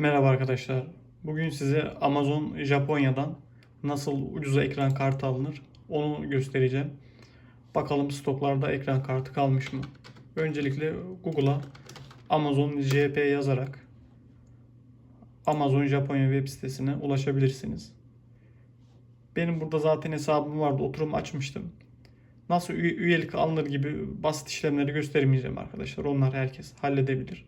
Merhaba arkadaşlar. Bugün size Amazon Japonya'dan nasıl ucuza ekran kartı alınır onu göstereceğim. Bakalım stoklarda ekran kartı kalmış mı? Öncelikle Google'a Amazon JP yazarak Amazon Japonya web sitesine ulaşabilirsiniz. Benim burada zaten hesabım vardı. Oturum açmıştım. Nasıl üye- üyelik alınır gibi basit işlemleri göstermeyeceğim arkadaşlar. Onlar herkes halledebilir.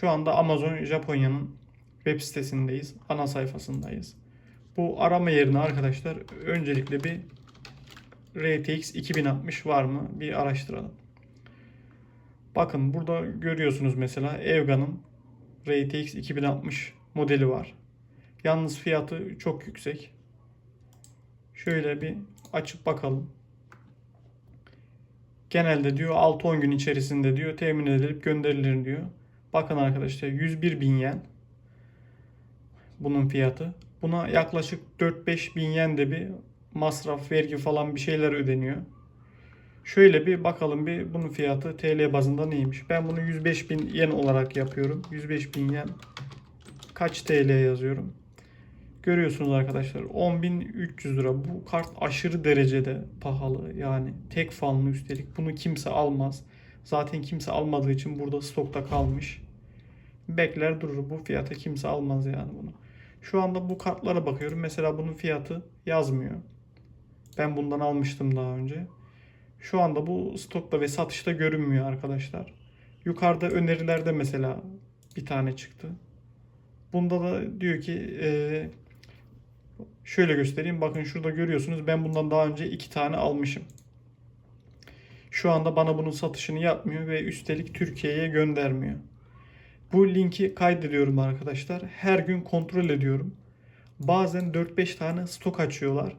Şu anda Amazon Japonya'nın web sitesindeyiz. Ana sayfasındayız. Bu arama yerine arkadaşlar öncelikle bir RTX 2060 var mı bir araştıralım. Bakın burada görüyorsunuz mesela Evga'nın RTX 2060 modeli var. Yalnız fiyatı çok yüksek. Şöyle bir açıp bakalım. Genelde diyor 6-10 gün içerisinde diyor temin edilip gönderilir diyor. Bakın arkadaşlar 101 bin yen bunun fiyatı. Buna yaklaşık 4-5 bin yen de bir masraf, vergi falan bir şeyler ödeniyor. Şöyle bir bakalım bir bunun fiyatı TL bazında neymiş. Ben bunu 105 bin yen olarak yapıyorum. 105 bin yen kaç TL yazıyorum. Görüyorsunuz arkadaşlar 10.300 lira. Bu kart aşırı derecede pahalı. Yani tek fanlı üstelik. Bunu kimse almaz. Zaten kimse almadığı için burada stokta kalmış. Bekler durur. Bu fiyata kimse almaz yani bunu. Şu anda bu kartlara bakıyorum. Mesela bunun fiyatı yazmıyor. Ben bundan almıştım daha önce. Şu anda bu stokta ve satışta görünmüyor arkadaşlar. Yukarıda önerilerde mesela bir tane çıktı. Bunda da diyor ki eee, şöyle göstereyim. Bakın şurada görüyorsunuz. Ben bundan daha önce iki tane almışım. Şu anda bana bunun satışını yapmıyor ve üstelik Türkiye'ye göndermiyor. Bu linki kaydediyorum arkadaşlar. Her gün kontrol ediyorum. Bazen 4-5 tane stok açıyorlar.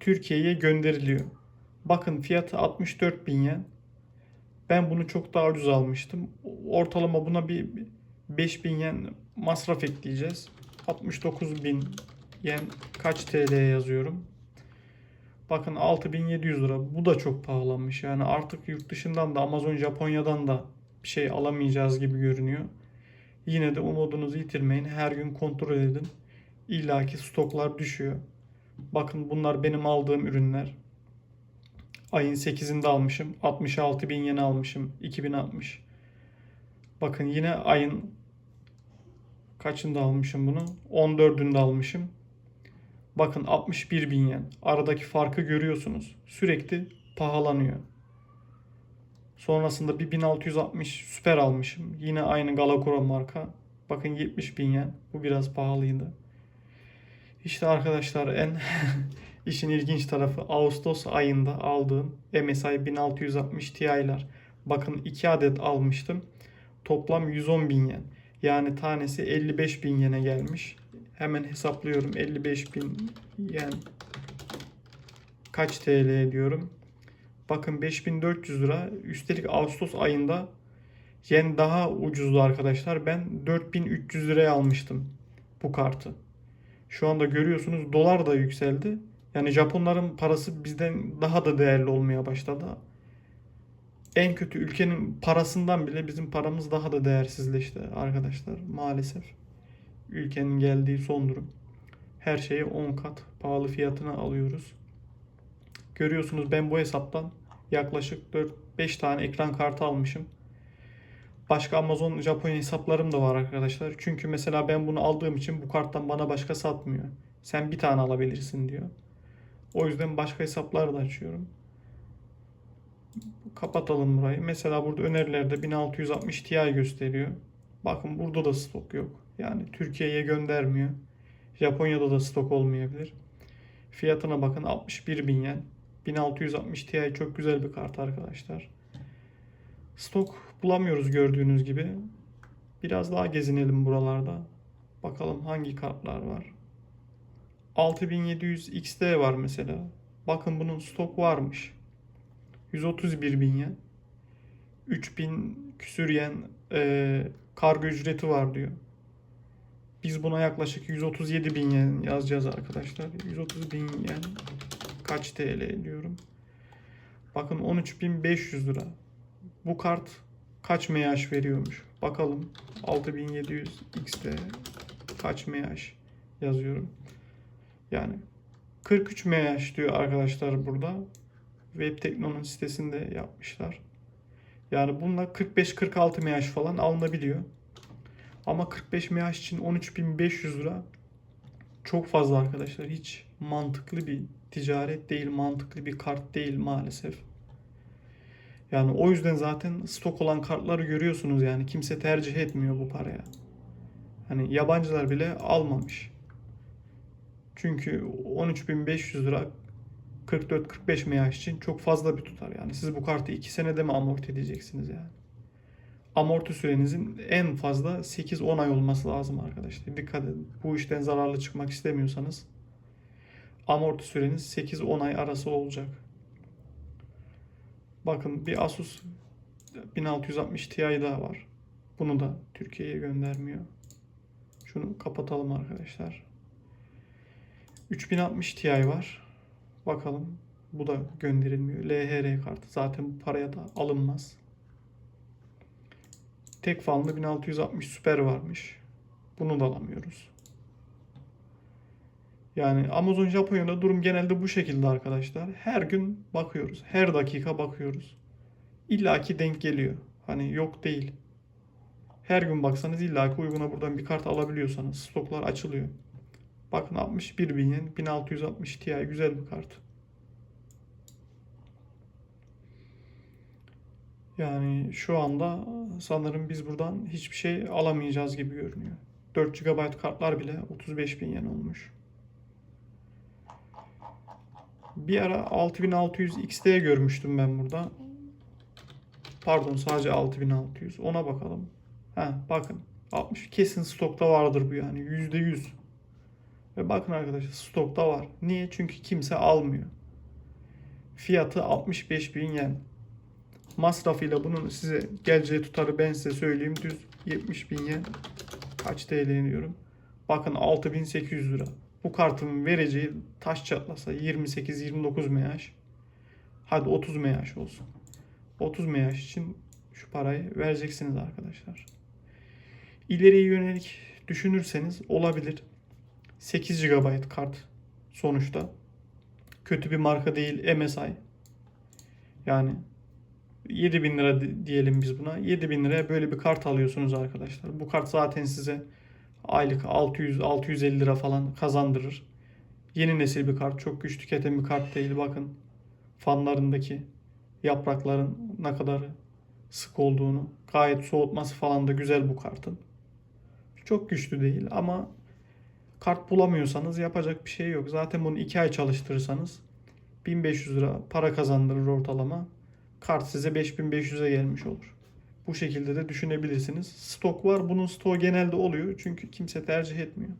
Türkiye'ye gönderiliyor. Bakın fiyatı 64 bin yen. Ben bunu çok daha ucuz almıştım. Ortalama buna bir 5 bin yen masraf ekleyeceğiz. 69 bin yen kaç TL yazıyorum. Bakın 6700 lira. Bu da çok pahalanmış. Yani artık yurt dışından da Amazon Japonya'dan da bir şey alamayacağız gibi görünüyor. Yine de umudunuzu yitirmeyin. Her gün kontrol edin. İlla ki stoklar düşüyor. Bakın bunlar benim aldığım ürünler. Ayın 8'inde almışım. 66 bin yen almışım. 2060. Bakın yine ayın kaçında almışım bunu? 14'ünde almışım. Bakın 61 bin yen. Aradaki farkı görüyorsunuz. Sürekli pahalanıyor. Sonrasında bir 1660 süper almışım. Yine aynı Galakura marka. Bakın 70 bin yen. Bu biraz pahalıydı. İşte arkadaşlar en işin ilginç tarafı Ağustos ayında aldığım MSI 1660 Ti'ler. Bakın 2 adet almıştım. Toplam 110 bin yen. Yani tanesi 55 bin yene gelmiş. Hemen hesaplıyorum. 55 bin yen kaç TL diyorum. Bakın 5400 lira. Üstelik Ağustos ayında yen daha ucuzdu arkadaşlar. Ben 4300 liraya almıştım bu kartı. Şu anda görüyorsunuz dolar da yükseldi. Yani Japonların parası bizden daha da değerli olmaya başladı. En kötü ülkenin parasından bile bizim paramız daha da değersizleşti arkadaşlar maalesef. Ülkenin geldiği son durum. Her şeyi 10 kat pahalı fiyatına alıyoruz. Görüyorsunuz ben bu hesaptan yaklaşık 4-5 tane ekran kartı almışım. Başka Amazon Japonya hesaplarım da var arkadaşlar. Çünkü mesela ben bunu aldığım için bu karttan bana başka satmıyor. Sen bir tane alabilirsin diyor. O yüzden başka hesaplar da açıyorum. Kapatalım burayı. Mesela burada önerilerde 1660 Ti gösteriyor. Bakın burada da stok yok. Yani Türkiye'ye göndermiyor. Japonya'da da stok olmayabilir. Fiyatına bakın 61 bin yen. 1660 Ti çok güzel bir kart arkadaşlar. Stok bulamıyoruz gördüğünüz gibi. Biraz daha gezinelim buralarda. Bakalım hangi kartlar var. 6700 XT var mesela. Bakın bunun stok varmış. 131 bin yen. 3000 küsür yen e, kargo ücreti var diyor. Biz buna yaklaşık 137 bin yen yazacağız arkadaşlar. 130 bin yen kaç TL diyorum. Bakın 13.500 lira. Bu kart kaç MH veriyormuş? Bakalım 6700 X'te kaç mAh yazıyorum. Yani 43 mAh diyor arkadaşlar burada. Web Tekno'nun sitesinde yapmışlar. Yani bununla 45-46 mAh falan alınabiliyor. Ama 45 mAh için 13.500 lira çok fazla arkadaşlar. Hiç mantıklı bir ticaret değil, mantıklı bir kart değil maalesef. Yani o yüzden zaten stok olan kartları görüyorsunuz yani kimse tercih etmiyor bu paraya. Hani yabancılar bile almamış. Çünkü 13.500 lira 44-45 mAh için çok fazla bir tutar. Yani siz bu kartı 2 senede mi amorti edeceksiniz yani? Amorti sürenizin en fazla 8-10 ay olması lazım arkadaşlar. Dikkat edin. Bu işten zararlı çıkmak istemiyorsanız amorti süreniz 8-10 ay arası olacak. Bakın bir Asus 1660 Ti daha var. Bunu da Türkiye'ye göndermiyor. Şunu kapatalım arkadaşlar. 3060 Ti var. Bakalım bu da gönderilmiyor. LHR kartı zaten bu paraya da alınmaz. Tek fanlı 1660 Super varmış. Bunu da alamıyoruz. Yani Amazon Japonya'da durum genelde bu şekilde arkadaşlar. Her gün bakıyoruz. Her dakika bakıyoruz. İlla ki denk geliyor. Hani yok değil. Her gün baksanız illa ki uyguna buradan bir kart alabiliyorsanız stoklar açılıyor. Bakın 61 bin yen 1660 Ti güzel bir kart. Yani şu anda sanırım biz buradan hiçbir şey alamayacağız gibi görünüyor. 4 GB kartlar bile 35 bin yen olmuş. Bir ara 6600 XT görmüştüm ben burada. Pardon sadece 6600. Ona bakalım. Ha bakın 60 kesin stokta vardır bu yani %100. Ve bakın arkadaşlar stokta var. Niye? Çünkü kimse almıyor. Fiyatı 65 bin yen. Masrafıyla bunun size geleceği tutarı ben size söyleyeyim. Düz 70 bin yen. Kaç TL diyorum. Bakın 6800 lira. Bu kartın vereceği taş çatlasa 28-29 mAh. Hadi 30 mAh olsun. 30 mAh için şu parayı vereceksiniz arkadaşlar. İleriye yönelik düşünürseniz olabilir. 8 GB kart sonuçta. Kötü bir marka değil MSI. Yani 7000 lira di- diyelim biz buna. 7000 liraya böyle bir kart alıyorsunuz arkadaşlar. Bu kart zaten size aylık 600-650 lira falan kazandırır. Yeni nesil bir kart. Çok güç tüketen bir kart değil. Bakın fanlarındaki yaprakların ne kadar sık olduğunu. Gayet soğutması falan da güzel bu kartın. Çok güçlü değil ama kart bulamıyorsanız yapacak bir şey yok. Zaten bunu 2 ay çalıştırırsanız 1500 lira para kazandırır ortalama. Kart size 5500'e gelmiş olur. Bu şekilde de düşünebilirsiniz. Stok var. Bunun stoğu genelde oluyor. Çünkü kimse tercih etmiyor.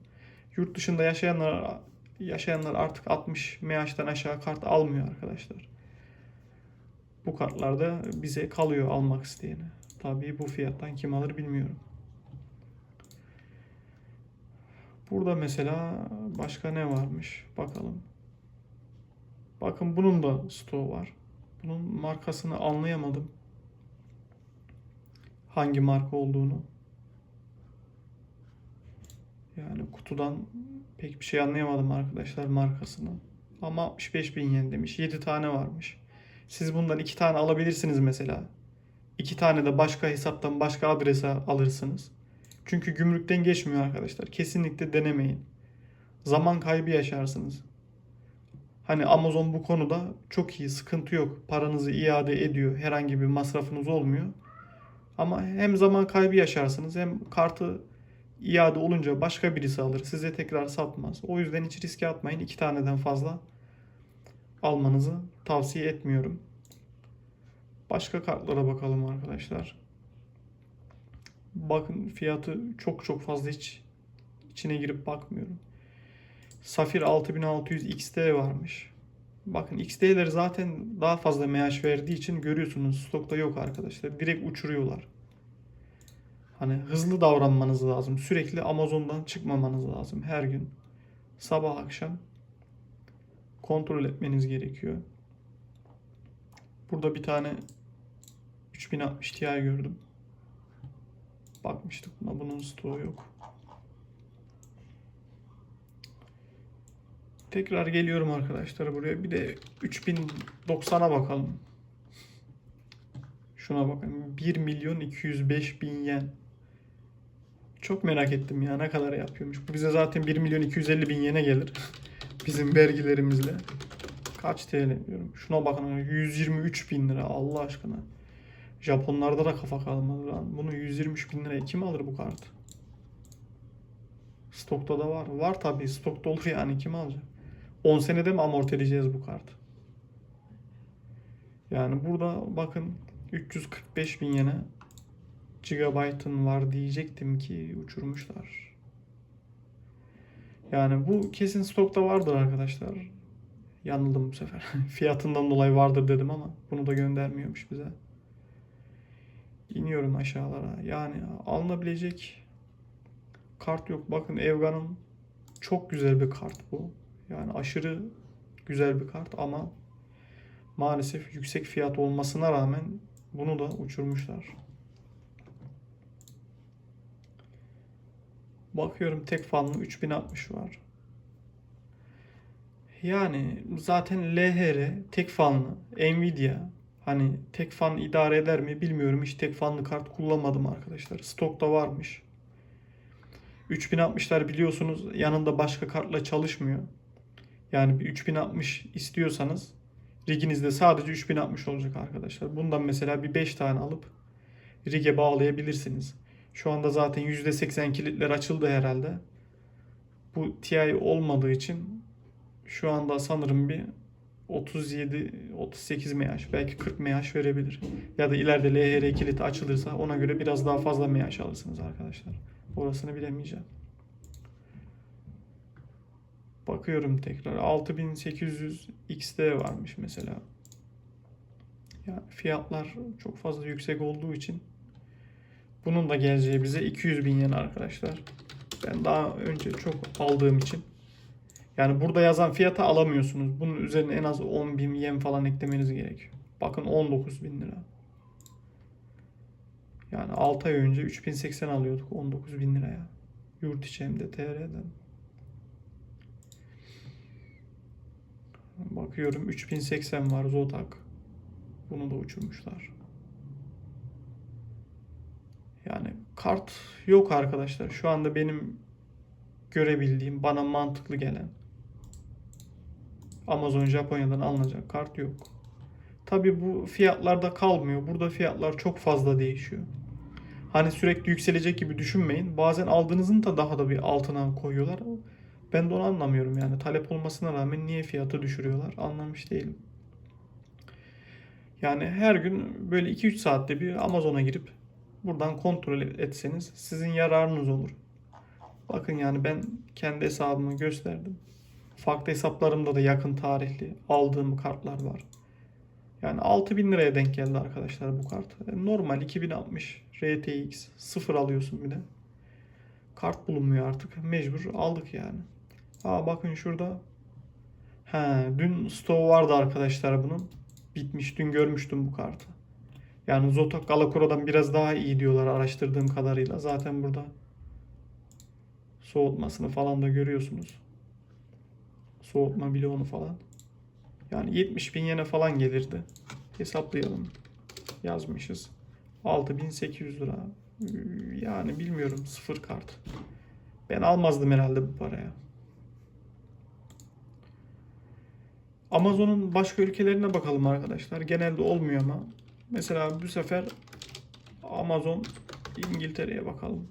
Yurt dışında yaşayanlar yaşayanlar artık 60 MH'den aşağı kart almıyor arkadaşlar. Bu kartlar da bize kalıyor almak isteyene. Tabii bu fiyattan kim alır bilmiyorum. Burada mesela başka ne varmış? Bakalım. Bakın bunun da stoğu var. Bunun markasını anlayamadım. Hangi marka olduğunu. Yani kutudan pek bir şey anlayamadım arkadaşlar markasını. Ama 65 bin yen demiş. 7 tane varmış. Siz bundan 2 tane alabilirsiniz mesela. 2 tane de başka hesaptan başka adrese alırsınız. Çünkü gümrükten geçmiyor arkadaşlar. Kesinlikle denemeyin. Zaman kaybı yaşarsınız. Hani Amazon bu konuda çok iyi, sıkıntı yok. Paranızı iade ediyor. Herhangi bir masrafınız olmuyor. Ama hem zaman kaybı yaşarsınız hem kartı iade olunca başka birisi alır. Size tekrar satmaz. O yüzden hiç riske atmayın. İki taneden fazla almanızı tavsiye etmiyorum. Başka kartlara bakalım arkadaşlar. Bakın fiyatı çok çok fazla hiç içine girip bakmıyorum. Safir 6600 XT varmış. Bakın XT'leri zaten daha fazla MH verdiği için görüyorsunuz stokta yok arkadaşlar. Direkt uçuruyorlar. Hani hızlı davranmanız lazım. Sürekli Amazon'dan çıkmamanız lazım her gün. Sabah akşam kontrol etmeniz gerekiyor. Burada bir tane 3060 Ti gördüm. Bakmıştık buna. Bunun stoğu yok. Tekrar geliyorum arkadaşlar buraya. Bir de 3090'a bakalım. Şuna bakın. 1 milyon 205 bin yen. Çok merak ettim ya ne kadar yapıyormuş. Bu bize zaten 1 milyon 250 bin yene gelir. Bizim vergilerimizle. Kaç TL diyorum. Şuna bakın 123 bin lira Allah aşkına. Japonlarda da kafa kalmadı lan. Bunu 123 bin liraya kim alır bu kartı? Stokta da var. Var tabii stokta olur yani kim alacak? 10 senede mi amorti edeceğiz bu kartı? Yani burada bakın 345 bin yene gigabyte'ın var diyecektim ki uçurmuşlar. Yani bu kesin stokta vardır arkadaşlar. Yanıldım bu sefer. Fiyatından dolayı vardır dedim ama bunu da göndermiyormuş bize. İniyorum aşağılara. Yani alınabilecek kart yok. Bakın Evgan'ın çok güzel bir kart bu. Yani aşırı güzel bir kart ama maalesef yüksek fiyat olmasına rağmen bunu da uçurmuşlar. Bakıyorum tek fanlı 3060 var. Yani zaten LHR tek fanlı Nvidia hani tek fan idare eder mi bilmiyorum. Hiç tek fanlı kart kullanmadım arkadaşlar. Stokta varmış. 3060'lar biliyorsunuz yanında başka kartla çalışmıyor. Yani bir 3060 istiyorsanız riginizde sadece 3060 olacak arkadaşlar. Bundan mesela bir 5 tane alıp rige bağlayabilirsiniz. Şu anda zaten %80 kilitler açıldı herhalde. Bu TI olmadığı için şu anda sanırım bir 37 38 MH belki 40 MH verebilir. Ya da ileride LHR kilidi açılırsa ona göre biraz daha fazla MH alırsınız arkadaşlar. Orasını bilemeyeceğim. Bakıyorum tekrar 6800 XT varmış mesela. Yani fiyatlar çok fazla yüksek olduğu için bunun da geleceği bize 200 bin yen arkadaşlar. Ben daha önce çok aldığım için yani burada yazan fiyata alamıyorsunuz. Bunun üzerine en az 10 bin yen falan eklemeniz gerekiyor. Bakın 19 bin lira. Yani 6 ay önce 3080 alıyorduk 19 bin liraya. Yurt içi hem de TR'den. Bakıyorum 3080 var Zotac. Bunu da uçurmuşlar. Yani kart yok arkadaşlar. Şu anda benim görebildiğim, bana mantıklı gelen Amazon Japonya'dan alınacak kart yok. Tabi bu fiyatlarda kalmıyor. Burada fiyatlar çok fazla değişiyor. Hani sürekli yükselecek gibi düşünmeyin. Bazen aldığınızın da daha da bir altına koyuyorlar. Ben de onu anlamıyorum yani. Talep olmasına rağmen niye fiyatı düşürüyorlar anlamış değilim. Yani her gün böyle 2-3 saatte bir Amazon'a girip buradan kontrol etseniz sizin yararınız olur. Bakın yani ben kendi hesabımı gösterdim. Farklı hesaplarımda da yakın tarihli aldığım kartlar var. Yani 6000 liraya denk geldi arkadaşlar bu kart. E, Normal 2060 RTX 0 alıyorsun bir de. Kart bulunmuyor artık. Mecbur aldık yani. Aa bakın şurada. He, dün stoğu vardı arkadaşlar bunun. Bitmiş. Dün görmüştüm bu kartı. Yani Zotac Galakura'dan biraz daha iyi diyorlar araştırdığım kadarıyla. Zaten burada soğutmasını falan da görüyorsunuz. Soğutma bloğunu falan. Yani 70 bin yene falan gelirdi. Hesaplayalım. Yazmışız. 6800 lira. Yani bilmiyorum sıfır kart. Ben almazdım herhalde bu paraya. Amazon'un başka ülkelerine bakalım arkadaşlar. Genelde olmuyor ama. Mesela bu sefer Amazon İngiltere'ye bakalım.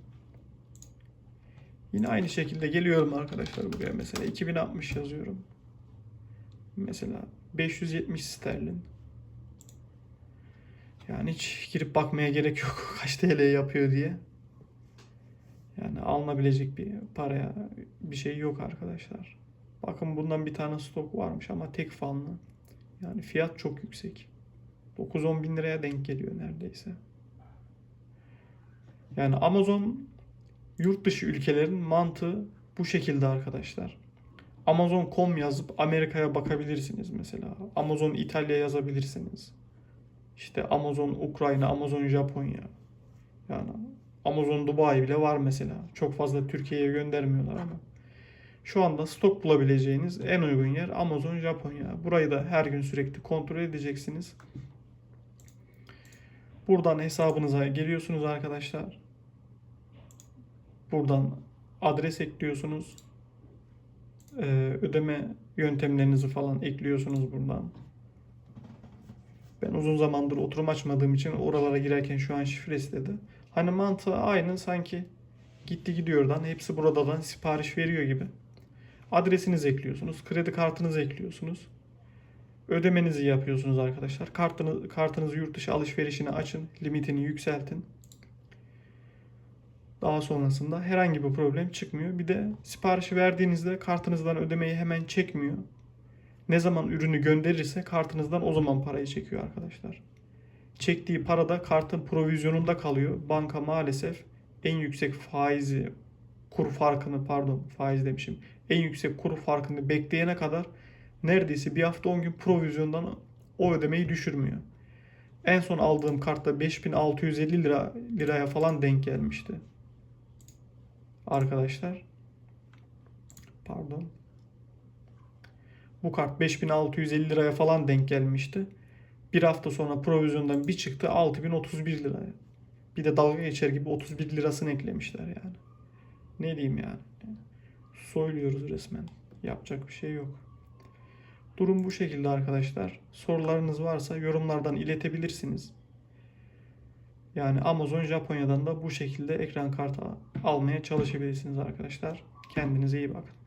Yine aynı şekilde geliyorum arkadaşlar buraya mesela 2060 yazıyorum. Mesela 570 sterlin. Yani hiç girip bakmaya gerek yok kaç TL yapıyor diye. Yani alınabilecek bir paraya bir şey yok arkadaşlar. Bakın bundan bir tane stok varmış ama tek fanlı. Yani fiyat çok yüksek. 9-10 bin liraya denk geliyor neredeyse. Yani Amazon yurt dışı ülkelerin mantığı bu şekilde arkadaşlar. Amazon.com yazıp Amerika'ya bakabilirsiniz mesela. Amazon İtalya yazabilirsiniz. İşte Amazon Ukrayna, Amazon Japonya. Yani Amazon Dubai bile var mesela. Çok fazla Türkiye'ye göndermiyorlar ama. Şu anda stok bulabileceğiniz en uygun yer Amazon Japonya. Burayı da her gün sürekli kontrol edeceksiniz. Buradan hesabınıza geliyorsunuz arkadaşlar. Buradan adres ekliyorsunuz. Ee, ödeme yöntemlerinizi falan ekliyorsunuz buradan. Ben uzun zamandır oturum açmadığım için oralara girerken şu an şifre istedi. Hani mantığı aynı sanki gitti gidiyordan hepsi buradan sipariş veriyor gibi. Adresinizi ekliyorsunuz, kredi kartınızı ekliyorsunuz. Ödemenizi yapıyorsunuz arkadaşlar. Kartını, kartınızı yurt dışı alışverişine açın, limitini yükseltin. Daha sonrasında herhangi bir problem çıkmıyor. Bir de siparişi verdiğinizde kartınızdan ödemeyi hemen çekmiyor. Ne zaman ürünü gönderirse kartınızdan o zaman parayı çekiyor arkadaşlar. Çektiği para da kartın provizyonunda kalıyor. Banka maalesef en yüksek faizi, kur farkını pardon faiz demişim. En yüksek kur farkını bekleyene kadar neredeyse bir hafta 10 gün provizyondan o ödemeyi düşürmüyor. En son aldığım kartta 5650 lira liraya falan denk gelmişti. Arkadaşlar. Pardon. Bu kart 5650 liraya falan denk gelmişti. Bir hafta sonra provizyondan bir çıktı 6031 liraya. Bir de dalga geçer gibi 31 lirasını eklemişler yani. Ne diyeyim yani. Soyluyoruz resmen. Yapacak bir şey yok. Durum bu şekilde arkadaşlar. Sorularınız varsa yorumlardan iletebilirsiniz. Yani Amazon Japonya'dan da bu şekilde ekran kartı almaya çalışabilirsiniz arkadaşlar. Kendinize iyi bakın.